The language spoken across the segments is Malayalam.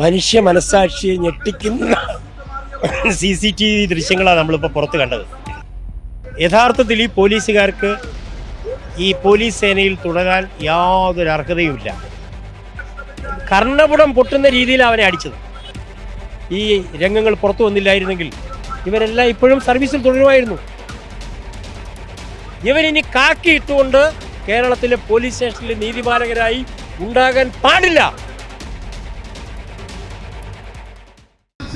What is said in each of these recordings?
മനുഷ്യ മനസാക്ഷിയെ ഞെട്ടിക്കുന്ന സി സി ടി വി ദൃശ്യങ്ങളാണ് നമ്മളിപ്പോൾ പുറത്ത് കണ്ടത്. യഥാർത്ഥത്തിൽ ഈ പോലീസുകാർക്ക് ഈ പോലീസ് സേനയിൽ തുടരാൻ യാതൊരു അർഹതയുമില്ല. കർണപുടം പൊട്ടുന്ന രീതിയിൽ അവനെ അടിച്ചത്. ഈ രംഗങ്ങൾ പുറത്തു വന്നില്ലായിരുന്നെങ്കിൽ ഇവരെല്ലാം ഇപ്പോഴും സർവീസിൽ തുടരുമായിരുന്നു. ഇവരിനി കാക്കിയിട്ടുകൊണ്ട് കേരളത്തിലെ പോലീസ് സ്റ്റേഷനിലെ നീതിപാലകരായി ഉണ്ടാകാൻ പാടില്ല.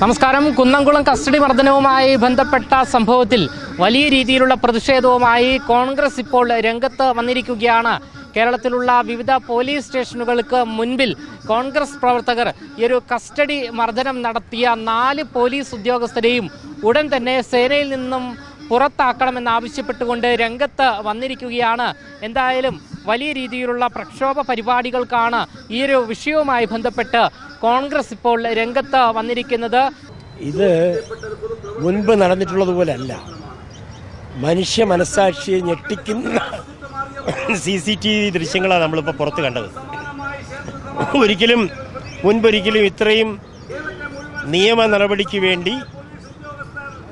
നമസ്കാരം. കുന്നംകുളം കസ്റ്റഡി മർദ്ദനവുമായി ബന്ധപ്പെട്ട സംഭവത്തിൽ വലിയ രീതിയിലുള്ള പ്രതിഷേധവുമായി കോൺഗ്രസ് ഇപ്പോൾ രംഗത്ത് വന്നിരിക്കുകയാണ്. കേരളത്തിലുള്ള വിവിധ പോലീസ് സ്റ്റേഷനുകൾക്ക് മുൻപിൽ കോൺഗ്രസ് പ്രവർത്തകർ ഈ ഒരു കസ്റ്റഡി മർദ്ദനം നടത്തിയ നാല് പോലീസ് ഉദ്യോഗസ്ഥരെയും ഉടൻ തന്നെ സേനയിൽ നിന്നും പുറത്താക്കണമെന്നാവശ്യപ്പെട്ടുകൊണ്ട് രംഗത്ത് വന്നിരിക്കുകയാണ്. എന്തായാലും വലിയ രീതിയിലുള്ള പ്രക്ഷോഭ പരിപാടികൾക്കാണ് ഈ ഒരു വിഷയവുമായി ബന്ധപ്പെട്ട് കോൺഗ്രസ് ഇപ്പോൾ രംഗത്ത് വന്നിരിക്കുന്നത് ഇത് മുൻപ് നടന്നിട്ടുള്ളതുപോലെ അല്ല മനുഷ്യ മനസാക്ഷിയെ ഞെട്ടിക്കുന്ന സി സി ടി വി ദൃശ്യങ്ങളാണ് നമ്മളിപ്പോൾ പുറത്ത് കണ്ടത്. ഒരിക്കലും മുൻപൊരിക്കലും ഇത്രയും നിയമ നടപടിക്ക് വേണ്ടി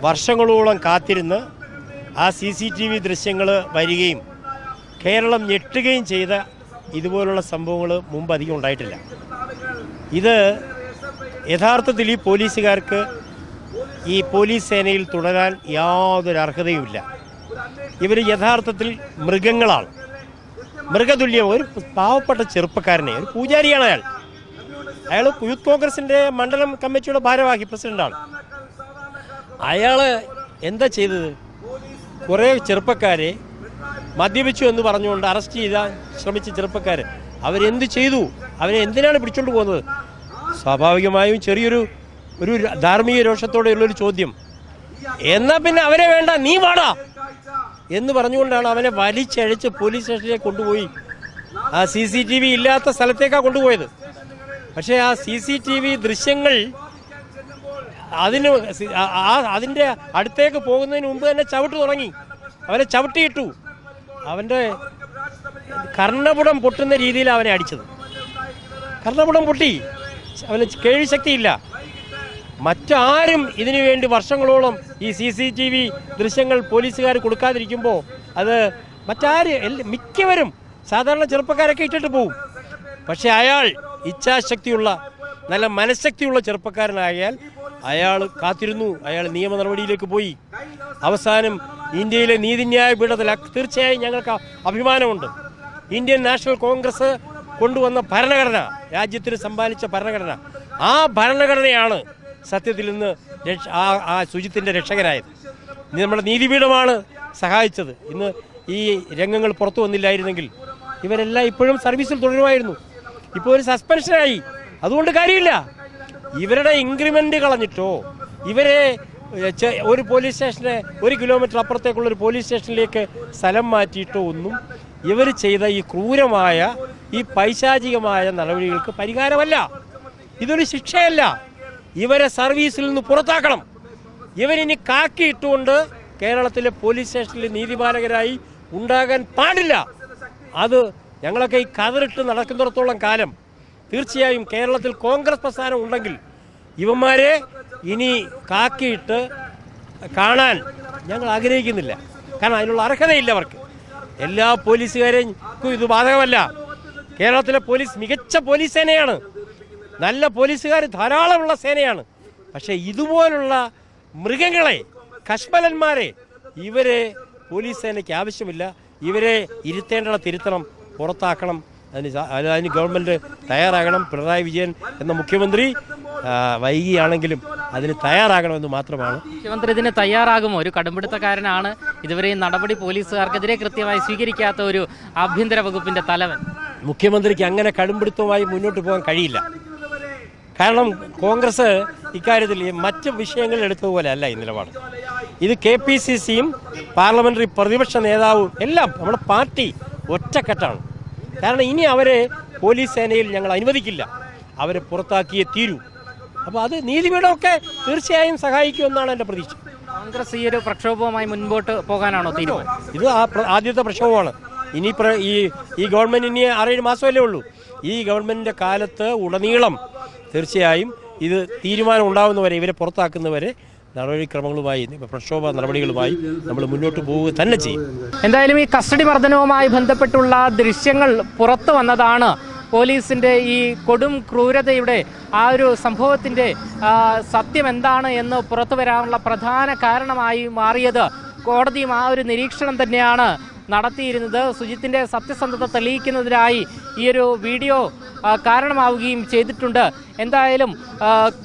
വർഷങ്ങളോളം കാത്തിരുന്ന് ആ സി സി ടി വി ദൃശ്യങ്ങൾ വരികയും കേരളം ഞെട്ടുകയും ചെയ്ത ഇതുപോലുള്ള സംഭവങ്ങൾ മുമ്പ് അധികം ഉണ്ടായിട്ടില്ല. ഇത് യഥാർത്ഥത്തിൽ ഈ പോലീസുകാർക്ക് ഈ പോലീസ് സേനയിൽ തുടരാൻ യാതൊരു അർഹതയുമില്ല. ഇവർ യഥാർത്ഥത്തിൽ മൃഗങ്ങളാണ്. മൃഗതുല്യം ഒരു പാവപ്പെട്ട ചെറുപ്പക്കാരനെ ഒരു പൂജാരിയാണ് അയാൾ. അയാൾ യൂത്ത് കോൺഗ്രസിന്റെ മണ്ഡലം കമ്മിറ്റിയുടെ ഭാരവാഹി പ്രസിഡന്റാണ്. അയാൾ എന്താ ചെയ്തത്? കുറേ ചെറുപ്പക്കാരെ മദ്യപിച്ചു എന്ന് പറഞ്ഞുകൊണ്ട് അറസ്റ്റ് ചെയ്താൽ ശ്രമിച്ച ചെറുപ്പക്കാർ അവരെന്ത് ചെയ്തു? അവരെ എന്തിനാണ് പിടിച്ചോണ്ട് പോകുന്നത്? സ്വാഭാവികമായും ചെറിയൊരു ഒരു ധാർമ്മിക രോഷത്തോടെയുള്ളൊരു ചോദ്യം. എന്നാ പിന്നെ അവരെ വേണ്ട നീ വാടാ! എന്ന് പറഞ്ഞുകൊണ്ടാണ് അവനെ വലിച്ചഴച്ച് പോലീസ് സ്റ്റേഷനിലേക്ക് കൊണ്ടുപോയി. ആ സി സി ടി വി ഇല്ലാത്ത സ്ഥലത്തേക്കാണ് കൊണ്ടുപോയത്. പക്ഷേ ആ സി സി ടി വി ദൃശ്യങ്ങൾ അതിന് ആ- അതിന്റെ അടുത്തേക്ക് പോകുന്നതിന് മുമ്പ് തന്നെ ചവിട്ട് തുടങ്ങി. അവനെ ചവിട്ടിയിട്ടു. അവന്റെ കർണപുടം പൊട്ടുന്ന രീതിയിൽ അവനെ അടിച്ചത്. കർണപുടം പൊട്ടി. അവന് കേൾവിശക്തിയില്ല മറ്റാരും ഇതിനു വേണ്ടി വർഷങ്ങളോളം ഈ സി സി ടി വി ദൃശ്യങ്ങൾ പോലീസുകാർ കൊടുക്കാതിരിക്കുമ്പോൾ അത് മറ്റാര് മിക്കവരും സാധാരണ ചെറുപ്പക്കാരൊക്കെ ഇട്ടിട്ട് പോവും. പക്ഷേ അയാൾ ഇച്ഛാശക്തിയുള്ള നല്ല മനഃശക്തിയുള്ള ചെറുപ്പക്കാരനായാൽ അയാൾ കാത്തിരുന്നു. അയാൾ നിയമ നടപടിയിലേക്ക് പോയി. അവസാനം ഇന്ത്യയിലെ നീതിന്യായ പീഠത്തിൽ തീർച്ചയായും ഞങ്ങൾക്ക് അഭിമാനമുണ്ട്. ഇന്ത്യൻ നാഷണൽ കോൺഗ്രസ് കൊണ്ടുവന്ന ഭരണഘടന രാജ്യത്തിന് സമ്പാദിച്ച ഭരണഘടന. ആ ഭരണഘടനയാണ് സത്യത്തിൽ നിന്ന് ആ ശുചിത്തിന്റെ രക്ഷകരായത് നമ്മുടെ നീതിപീഠമാണ് സഹായിച്ചത്. ഇന്ന് ഈ രംഗങ്ങൾ പുറത്തു വന്നില്ലായിരുന്നെങ്കിൽ ഇവരെല്ലാം ഇപ്പോഴും സർവീസിൽ തുടരുമായിരുന്നു. ഇപ്പോൾ ഒരു സസ്പെൻഷനായി. അതുകൊണ്ട് കാര്യമില്ല. ഇവരുടെ ഇൻക്രിമെന്റ് കളഞ്ഞിട്ടോ ഇവരെ ഒരു പോലീസ് സ്റ്റേഷനെ ഒരു കിലോമീറ്റർ അപ്പുറത്തേക്കുള്ള ഒരു പോലീസ് സ്റ്റേഷനിലേക്ക് സ്ഥലം മാറ്റിയിട്ടോ ഒന്നും ഇവർ ചെയ്ത ഈ ക്രൂരമായ ഈ പൈശാചികമായ നടപടികൾക്ക് പരിഹാരമല്ല. ഇതൊരു ശിക്ഷയല്ല. ഇവരെ സർവീസിൽ നിന്ന് പുറത്താക്കണം. ഇവരിനി കാക്കിയിട്ടുകൊണ്ട് കേരളത്തിലെ പോലീസ് സ്റ്റേഷനിലെ നീതിപാലകരായി ഉണ്ടാകാൻ പാടില്ല. അത് ഞങ്ങളൊക്കെ ഈ കതിരിട്ട് നടക്കുന്നിടത്തോളം കാലം തീർച്ചയായും കേരളത്തിൽ കോൺഗ്രസ് പ്രസ്ഥാനം ഉണ്ടെങ്കിൽ ഇവന്മാരെ ഇനി കാക്കിയിട്ട് കാണാൻ ഞങ്ങൾ ആഗ്രഹിക്കുന്നില്ല. കാരണം അതിനുള്ള അർഹതയില്ല അവർക്ക്. എല്ലാ പോലീസുകാരെയും ഇത് ബാധകമല്ല. കേരളത്തിലെ പോലീസ് മികച്ച പോലീസ് സേനയാണ്. നല്ല പോലീസുകാർ ധാരാളമുള്ള സേനയാണ്. പക്ഷേ ഇതുപോലുള്ള മൃഗങ്ങളെ കശ്മലന്മാരെ ഇവരെ പോലീസ് സേനയ്ക്ക് ആവശ്യമില്ല. ഇവരെ ഇരുത്തേണ്ടത് തിരുത്തണം പുറത്താക്കണം. അതിന് അതിന് ഗവൺമെന്റ് തയ്യാറാകണം. പിണറായി വിജയൻ എന്ന മുഖ്യമന്ത്രി വൈകിയാണെങ്കിലും അതിന് തയ്യാറാകണമെന്ന് മാത്രമാണ്. മുഖ്യമന്ത്രി ഇതിന് തയ്യാറാകുമോ? ഒരു കടുംപിടുത്തക്കാരനാണ്. ഇതുവരെ നടപടി പോലീസുകാർക്കെതിരെ കൃത്യമായി സ്വീകരിക്കാത്ത ഒരു ആഭ്യന്തര വകുപ്പിന്റെ തലവൻ. മുഖ്യമന്ത്രിക്ക് അങ്ങനെ കടുംപിടുത്തവുമായി മുന്നോട്ട് പോകാൻ കഴിയില്ല. കാരണം കോൺഗ്രസ് ഇക്കാര്യത്തിൽ മറ്റ് വിഷയങ്ങൾ എടുത്തതുപോലെ അല്ല ഈ നിലപാട്. ഇത് കെ പി സി സിയും പാർലമെന്ററി പ്രതിപക്ഷ നേതാവും എല്ലാം നമ്മുടെ പാർട്ടി ഒറ്റക്കെട്ടാണ്. കാരണം ഇനി അവരെ പോലീസ് സേനയിൽ ഞങ്ങൾ അനുവദിക്കില്ല. അവരെ പുറത്താക്കിയേ തീരൂ. അപ്പോൾ അത് നീതിപീഠമൊക്കെ തീർച്ചയായും സഹായിക്കുമെന്നാണ് എന്റെ പ്രതീക്ഷ. കോൺഗ്രസ് ഈ ഒരു പ്രക്ഷോഭവുമായി മുൻപോട്ട് പോകാനാണോ തീരുമാനം? ഇത് ആ ആദ്യത്തെ പ്രക്ഷോഭമാണ്. ഇനി ഈ ഈ ഗവൺമെന്റ് ഇനി ആറേഴ് മാസമല്ലേ ഉള്ളൂ. ഈ ഗവൺമെന്റിന്റെ കാലത്ത് ഉടനീളം തീർച്ചയായും ഇത് തീരുമാനം ഉണ്ടാകുന്നവരെ ഇവരെ പുറത്താക്കുന്നവരെ നടപടിക്രമങ്ങളുമായി പ്രക്ഷോഭ നടപടികളുമായി നമ്മൾ മുന്നോട്ട് പോവുക തന്നെ ചെയ്യും. എന്തായാലും ഈ കസ്റ്റഡി മർദ്ദനവുമായി ബന്ധപ്പെട്ടുള്ള ദൃശ്യങ്ങൾ പുറത്തു വന്നതാണ് പോലീസിന്റെ ഈ കൊടും ക്രൂരതയുടെ ആ ഒരു സംഭവത്തിന്റെ സത്യം എന്താണ് എന്ന് പുറത്തു വരാനുള്ള പ്രധാന കാരണമായി മാറിയത് കോടതിയും ആ ഒരു നിരീക്ഷണം തന്നെയാണ് നടത്തിയിരുന്നത്. സുജിത്തിന്റെ സത്യസന്ധത തെളിയിക്കുന്നതിനായി ഈ ഒരു വീഡിയോ കാരണമാവുകയും ചെയ്തിട്ടുണ്ട്. എന്തായാലും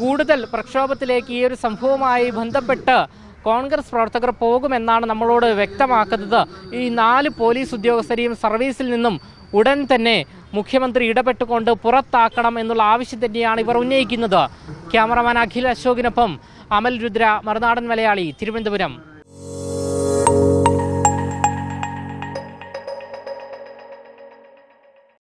കൂടുതൽ പ്രക്ഷോഭത്തിലേക്ക് ഈ ഒരു സംഭവവുമായി ബന്ധപ്പെട്ട് കോൺഗ്രസ് പ്രവർത്തകർ പോകുമെന്നാണ് നമ്മളോട് വ്യക്തമാക്കുന്നത്. ഈ നാല് പോലീസ് ഉദ്യോഗസ്ഥരെയും സർവീസിൽ നിന്നും ഉടൻ തന്നെ മുഖ്യമന്ത്രി ഇടപെട്ടുകൊണ്ട് പുറത്താക്കണം എന്നുള്ള ആവശ്യം തന്നെയാണ് ഇവർ ഉന്നയിക്കുന്നത്. ക്യാമറമാൻ അഖിൽ അശോകിനൊപ്പം അമൽ രുദ്ര മറുനാടൻ മലയാളി തിരുവനന്തപുരം.